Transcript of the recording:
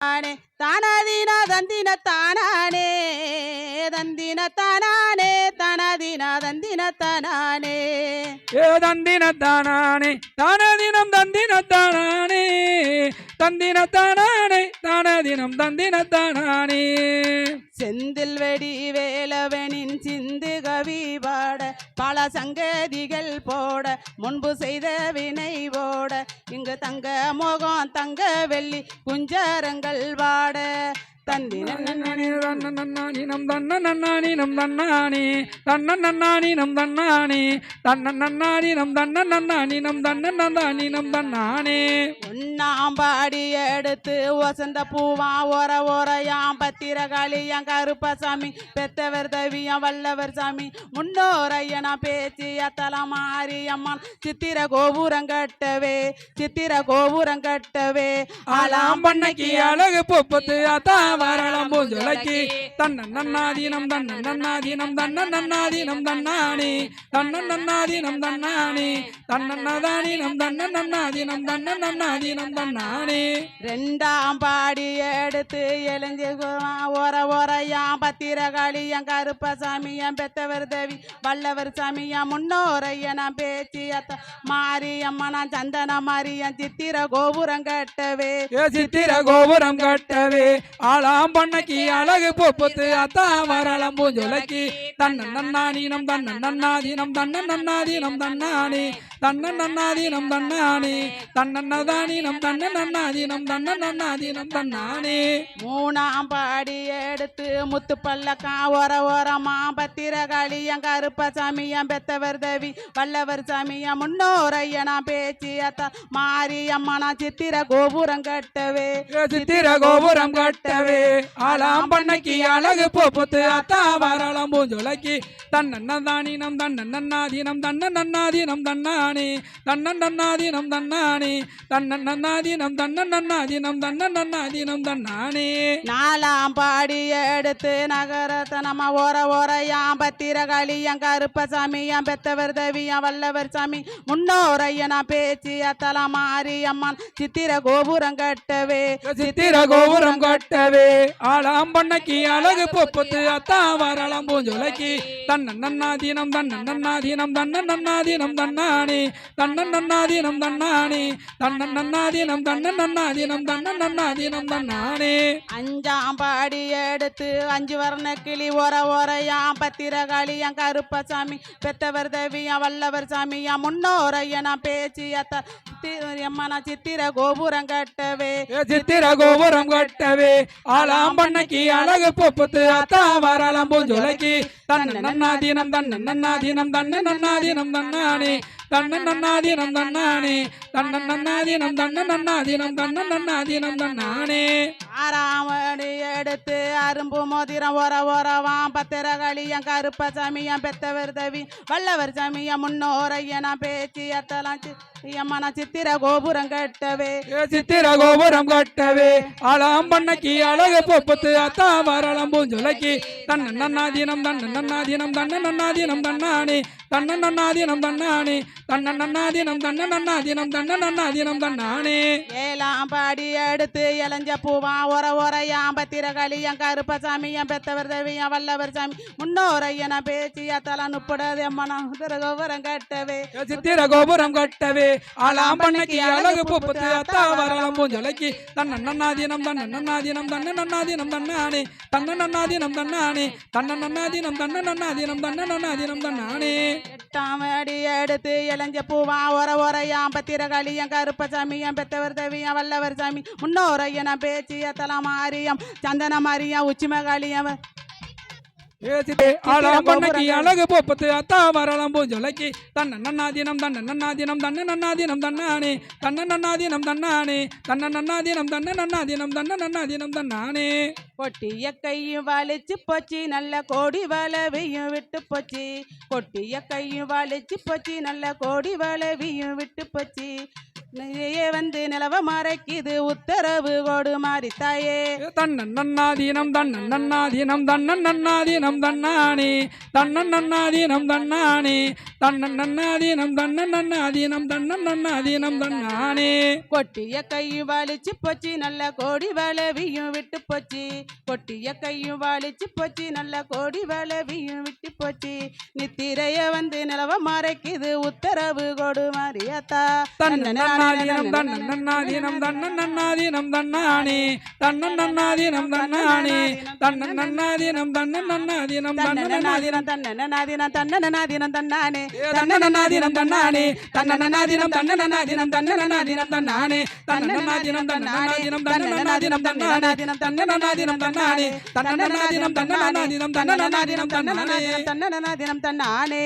தானே தானாதீனா தந்தின தானானே தந்தின தானானே தானாதீனா தந்தின தானானே. ஏ தந்தின தானானே தானதினம் தந்தின தானானே தந்தின தானானே தானதினம் தந்தின தானானே. செந்தில் வெடி வேலவனின் சிந்து கவி பாட பல சங்கதிகள் போட முன்பு செய்த வினை ஓட இங்கு தங்க மோகம் தங்க வெள்ளி குஞ்சரங்கள் வாட. பாட தந்தின நன்னானினம் தன்ன நன்னானினம் தன்னானே தன்ன நன்னானினம் தன்னானே தன்ன நன்னானினம் தன்ன நன்னானினம் தன்ன நன்னானினம் தன்னானே ஒன்னாம் பாடி எடுத்து வசந்த பூவா ஓர ஓரையாம் பத்திரகாளியாம் கருப்பசாமி பெத்தவர் தவியம் வல்லவர் சாமி முன்னோரையனா பேச்சு அத்தல மாரியம்மன் சித்திர கோபுரம் கட்டவே சித்திர கோபுரம் கட்டவே ஆலாம் பண்ணைக்கு அழகு பொப்பத்து அத்தா வரலாம் பூஞ்சொலைக்கு தன்ன நன்னாதீனம் தன்ன நன்னாதீனம் தன்ன நன்னாதீனம் தன்னானே தன்ன நன்னாதீனம் தன்னானே தன்ன நதானீனம் தன்ன நன்னாதீனம் தன்ன நன்னாதீனம் தன்னானே ரெண்டாம் பாடி எடுத்து எழிஞ்சு ஓர ஓரையாம் பத்திரகாளியாம் கருப்பசாமியாம் பெத்தவர் தேவி வல்லவர் சாமியாம் முன்னோரையனாம் பேச்சு அத்த மாரியம்மனாம் சந்தன மாரியாம் சித்திர கோபுரம் கட்டவே சித்திர கோபுரம் கட்டவே ஆலாம் பண்ணைக்கு அழகு பொப்பத்து அத்தா வரலாம் பூஞ்சொலைக்கு. தன்ன நன்னாதீனம் தன்ன நன்னாதீனம் தன்ன நன்னாதீனம் தன்னானே. தன்ன நன்னாதீனம் தன்னானே. தன்ன நதானீனம் தன்ன நன்னாதீனம் தன்ன நன்னாதீனம் தன்னானே. மூணாம் பாடி எடுத்து முத்து பல்லக்கா ஓர ஓரமா பத்திரகாளியாம் கருப்பசாமியாம் பெத்தவர் தேவி வல்லவர் சாமியாம் முன்னோரையனாம் பேச்சு அத்த மாரியம்மனா சித்திர கோபுரம் கட்டவே. சித்திர கோபுரம் கட்டவே. ஆலாம் பண்ணைக்கு அழகு பொப்பத்து அத்தா வரலாம் பூஞ்சொலைக்கு. தன்ன நந்தானீனம் தன்ன நன்னாதீனம் தன்ன நன்னாதீனம் தன்னானே. தன்ன நன்னாதீனம் தன்னானே. தன்ன நன்னாதீனம் தன்ன நன்னாதீனம் தன்ன நன்னாதீனம் தன்னானே. நாலாம் பாடி எடுத்து நகரத்தை நம்ம ஓர ஓரையாம் பத்திரகாளியாம் கருப்பசாமியாம் பெத்தவர் தேவியாம் வல்லவர் சாமி. முன்னோரையனா பேச்சு அத்தல மாரியம்மன் சித்திர கோபுரம் கட்டவே சித்திர கோபுரம் கட்டவே ஆலாம் பண்ணைக்கு அழகு பொப்பத்து அத்தா வரலாம் பூஞ்சொலைக்கு. தன்ன நன்னாதீனம் தன்ன நன்னாதீனம் தன்ன நன்னாதீனம் தன்னானே. தன்ன நன்னாதீனம் தன்னானே. தன்ன நன்னாதீனம் தன்ன நன்னாதீனம் தன்ன நன்னாதீனம் தன்னானே. அஞ்சாம் பாடி எடுத்து அஞ்சு வர்ண கிளி ஓர ஓரையாம் பத்திரகாளியாம் கருப்பசாமி பெத்தவர் தேவியாம் வல்லவர் சாமியாம் முன்னோரையனா பேச்சு அத்த அம்மனா சித்திர கோபுரம் கட்டவே. சித்திர கோபுரம் கட்டவே. ஆலாம் பண்ணக்கி அழகு பொப்பத்து அத்தா வரலாம் பூஞ்சொலைக்கு. தன்ன நன்னாதீனம் தன்ன நன்னாதீனம் தன்ன நன்னாதீனம் தன்னானே. தன்ன நன்னாதீனம் தன்னானே. தன்ன நன்னாதீனம் தன்ன நன்னாதீனம் தன்ன நன்னாதீனம் தன்னானே. ஆறாமடி எடுத்து அரும்பு மோதிரம் ஓர ஓரவாம். கருப்ப கருப்பசாமியாம் பெத்தவர் தேவி வல்லவர் சாமியாம் முன்னோரையனா பேச்சு அத்தலாம் அம்மனா சித்திர கோபுரம் கட்டவே. சித்திர கோபுரம் கட்டவே. ஆலாம் பண்ணக்கி அழகு பொப்பத்து அத்தா வரளம் பூஞ்சொலைக்கு தன்ன நன்னாதீனம் தன்ன நன்னாதீனம் தன்ன நன்னாதீனம் தன்னானி. தன்ன நன்னாதீனம் தன்னானி. தன்ன நன்னாதீனம் தன்ன நன்னாதீனம் தன்ன நன்னாதீனம் தன்னானே. ஏழாம் பாடி எடுத்து இளஞ்ச பூவா ஒர ஒரையாம் பத்திரகாளியாம் கருப்பசாமியாம் பெத்தவர் தேவியாம் வல்லவர் சாமி. முன்னோரையனா பேச்சு அத்தல நுப்படாது அம்மனா கோபுரம் கட்டவே. சித்திர கோபுரம் கட்டவே. ஆலாம் பண்ணைக்கு அழகு பொப்பத்து அத்தா வரலாம் பூஞ்சொலைக்கு. தன்ன தன்ன நன்னாதீனம் தன்ன நன்னாதீனம் தன்னானே. தன்ன நன்னாதீனம் தன்னானே. தன்ன நன்னாதீனம் தன்ன நன்னாதீனம் தன்ன நன்னாதீனம் தன்னானே. எட்டாம் அடி எடுத்து இளஞ்ச பூவா ஒர ஒரையாம் கருப்ப சாமியம் பெத்தவர் தேவியம் வல்லவர் சாமி முன்னோரையன பேச்சியத்தலாம் அத்தலாம் சந்தனம் அறியம் உச்சிம உச்சிமகாளியம் ஏசிதே ஆலாம் பண்ணைக்கு அழகு பொப்பத்து அத்தா வரலாம் பூஞ்சொலைக்கு தன்ன நன்னாதீனம் தன்ன நன்னாதீனம் தன்ன நன்னாதீனம் தன்னானே தன்ன நன்னாதீனம் தன்னானே தன்ன நன்னாதீனம் தன்ன நன்னாதீனம் தன்ன நன்னாதீனம் தன்னானே கொட்டிய கையும் வலிச்சு போச்சு நல்ல கோடி வளவையும் விட்டு போச்சு. கொட்டிய கையும் வலிச்சு போச்சு நல்ல கோடி வளவையும் விட்டு போச்சு. நிறைய வந்து நிலவ மறைக்குது உத்தரவு கோடு மாறி தாயே தன்னன் நன்னாதீனம் தன்னன். நன்னாதீனம் தன்னன் நன்னாதீனம் தன்னானே தன்னன் நன்னாதீனம் தன்னானே. தன்னன் நன்னாதீனம் தன்னன் நன்னாதீனம் தன்னன் நன்னாதீனம் தன்னானே கொட்டிய கையும் வாலிச்சு போச்சு நல்ல கோடி வளவியும் விட்டு போச்சு கொட்டிய கையும் வாலிச்சு போச்சு நல்ல கோடி வளவியும் விட்டு போச்சு நித்திரைய வந்து நிலவ மறைக்குது உத்தரவு கோடு மாறியாத்தா தன்னன் நன்னாதீனம் தன்னன் நன்னாதீனம் தன்னன் நன்னாதீனம் தன்னானே தன்னன் நன்னாதீனம் தன்னானே தன்னன் நன்னாதீனம் தன்னன் நன்னாதீனம் தன்னன் நன்னாதீனம் தன்னநாதீனம் தன்னநாதீனம் தன்னானே தன்னநாதீனம் தன்னானே தன்னநாதீனம் தன்னநாதீனம் தன்னநாதீனம் தன்னானே தன்னநாதீனம் தன்னநாதீனம் தன்னநாதீனம் தன்னானே தன்னநாதீனம் தன்னானே தன்னநாதீனம் தன்னநாதீனம் தன்னநாதீனம் தன்னானே. தன்னநாதீனம் தன்னானே.